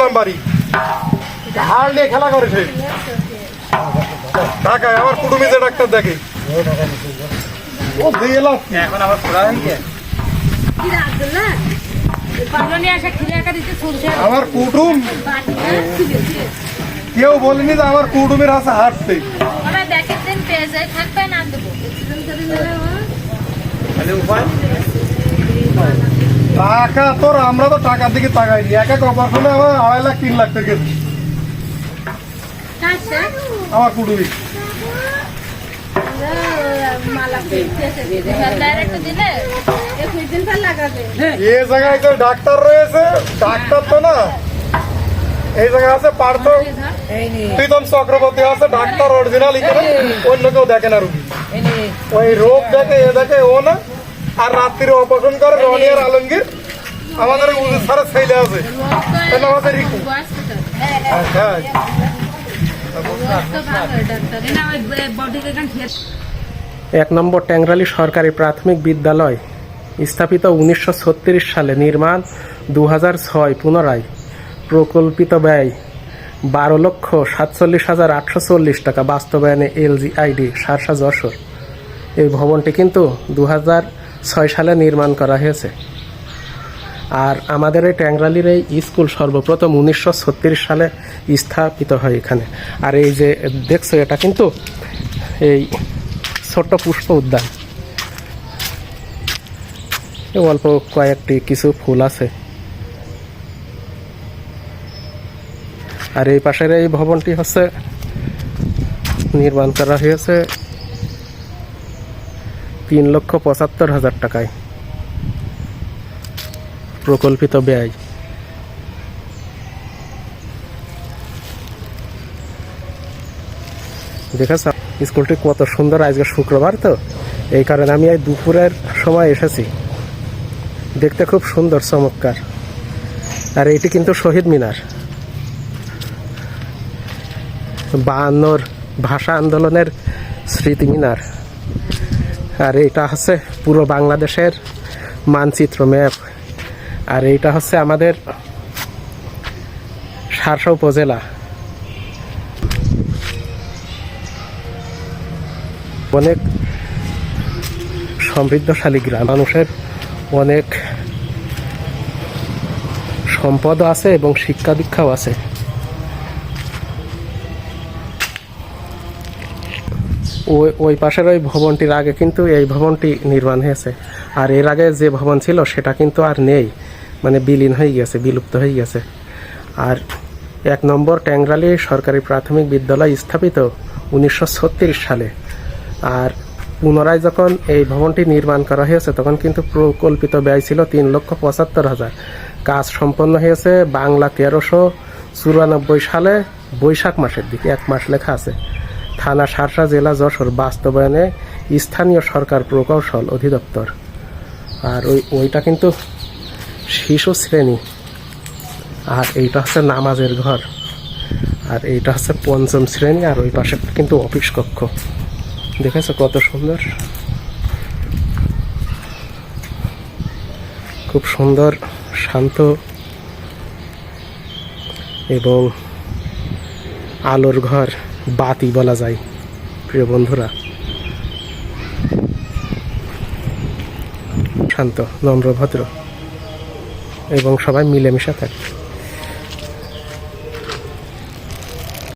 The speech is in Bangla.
ইসলাম বাড়ি। নিয়ে খেলা করেছে ঢাকায় আমার কুটুমিতে ডাক্তার দেখে। ও এখন আমার কুটুম। কেউ বলেনি যে আমার কুটুমের হাতে হাঁটতে। তাহলে উপায়? টাকা তোর আমরা তো টাকার দিকে তাকাইনি। এক এক অপারেশনে আমার আড়াই লাখ তিন লাখ থেকে আমার কুটুমি এ জায়গায় তো ডাক্তার রয়েছে। ডাক্তার তো না। এই জায়গায় আছে পার্থ। প্রীতম চক্রবর্তী আছে ডাক্তার অরিজিনাল এখানে অন্য কেউ দেখে না রুগী। ওই রোগ দেখে এ দেখে ও না। আর রাত্রিরে অপারেশন করে রনি আর আলমগীর। আমাদের উজির সারা ছেলে আছে। তাহলে আমাদের আচ্ছা এক নম্বর ট্যাংরালি সরকারি প্রাথমিক বিদ্যালয় স্থাপিত উনিশশো ছত্রিশ সালে নির্মাণ দু ছয় পুনরায়। প্রকল্পিত ব্যয় বারো লক্ষ সাতচল্লিশ হাজার আটশো চল্লিশ টাকা। বাস্তবায়নে এলজিআইডি সারসা যশোর। এই ভবনটি কিন্তু দু হাজার ছয় সালে নির্মাণ করা হয়েছে। আর আমাদের এই ট্যাংরালির এই স্কুল সর্বপ্রথম উনিশশো ছত্রিশ সালে স্থাপিত হয় এখানে। আর এই যে দেখছ, এটা কিন্তু এই ছোট্ট পুষ্প উদ্যান। অল্প কয়েকটি কিছু ফুল আছে। আর এই পাশের এই ভবনটি হচ্ছে নির্মাণ করা হয়েছে তিন লক্ষ পঁচাত্তর হাজার টাকায়। প্রকল্পিত ব্যয়। দেখেছ? স্কুলটি কত সুন্দর আজকে শুক্রবার তো? এই কারণে আমি এই দুপুরের সময় এসেছি। দেখতে খুব সুন্দর, চমৎকার। আর এটি কিন্তু শহীদ মিনার। বায়ান্নর ভাষা আন্দোলনের স্মৃতি মিনার আর এটা হচ্ছে পুরো বাংলাদেশের মানচিত্র ম্যাপ। আর এইটা হচ্ছে আমাদের সারসা উপজেলা। অনেক সমৃদ্ধশালী গ্রাম। মানুষের অনেক সম্পদও আছে এবং শিক্ষা দীক্ষাও আছে। ওই ওই পাশের ওই ভবনটির আগে কিন্তু এই ভবনটি নির্মাণ হয়েছে। আর এর আগে যে ভবন ছিল, সেটা কিন্তু আর নেই। মানে বিলীন হয়ে গেছে, বিলুপ্ত হয়ে গেছে। আর এক নম্বর ট্যাংরালি সরকারি প্রাথমিক বিদ্যালয় স্থাপিত উনিশশো সালে। আর পুনরায় যখন এই ভবনটি নির্মাণ করা হয়েছে, তখন কিন্তু প্রকল্পিত ব্যয় ছিল তিন লক্ষ পঁচাত্তর হাজার। কাজ সম্পন্ন হয়েছে বাংলা তেরোশো চুরানব্বই সালে বৈশাখ মাসের দিকে, এক মাস লেখা আছে। থানা সারসা জেলা যশোর বাস্তবায়নে স্থানীয় সরকার প্রকৌশল অধিদপ্তর। আর ওই ওইটা কিন্তু শিশু শ্রেণি। আর এইটা হচ্ছে নামাজের ঘর। আর এইটা হচ্ছে পঞ্চম শ্রেণি, আর ওই পাশে কিন্তু অফিস কক্ষ। দেখেছ কত সুন্দর? খুব সুন্দর, শান্ত এবং আলোর ঘর। বাতি বলা যায় প্রিয় বন্ধুরা। শান্ত নম্রভদ্র এবং সবাই মিলেমিশে থাকে।